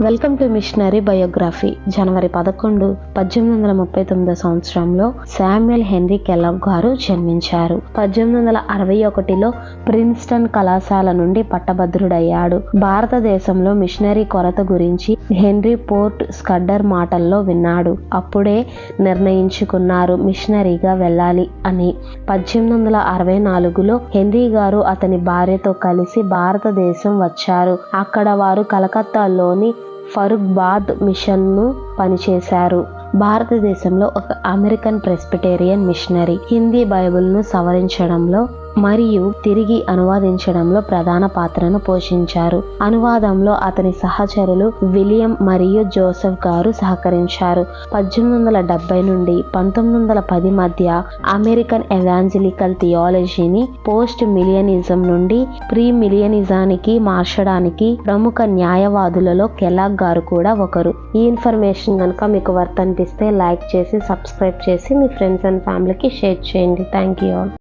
Welcome to missionary biography జనవరి పదకొండు పద్దెనిమిది వందల ముప్పై తొమ్మిదో సంవత్సరంలో శామ్యుయల్ హెన్రీ కెలాగ్ గారు జన్మించారు. పద్దెనిమిది వందల అరవై ఒకటిలో ప్రిన్స్టన్ కళాశాల నుండి పట్టభద్రుడయ్యాడు. భారతదేశంలో మిషనరీ కొరత గురించి హెన్రీ పోర్ట్ స్కడ్డర్ మాటల్లో విన్నాడు. అప్పుడే నిర్ణయించుకున్నారు మిషనరీగా వెళ్ళాలి అని. పద్దెనిమిది వందల అరవై నాలుగులో హెన్రీ గారు అతని భార్యతో కలిసి భారతదేశం వచ్చారు. అక్కడ వారు కలకత్తాలోని ఫరూక్బాద్ మిషన్ను పనిచేశారు. భారతదేశంలో ఒక అమెరికన్ ప్రెస్బిటేరియన్ మిషనరీ. హిందీ బైబిల్ను సవరించడంలో మరియు తిరిగి అనువాదించడంలో ప్రధాన పాత్రను పోషించారు. అనువాదంలో అతని సహచరులు విలియం మరియు జోసెఫ్ గారు సహకరించారు. పద్దెనిమిది వందల డెబ్బై నుండి పంతొమ్మిది వందల పది మధ్య అమెరికన్ ఎవాంజలికల్ థియాలజీని పోస్ట్ మిలియనిజం నుండి ప్రీ మిలియనిజానికి మార్చడానికి ప్రముఖ న్యాయవాదులలో కెలాగ్ గారు కూడా ఒకరు. ఈ ఇన్ఫర్మేషన్ కనుక మీకు వర్త్ అనిపిస్తే లైక్ చేసి సబ్స్క్రైబ్ చేసి మీ ఫ్రెండ్స్ అండ్ ఫ్యామిలీకి షేర్ చేయండి. Thank you all.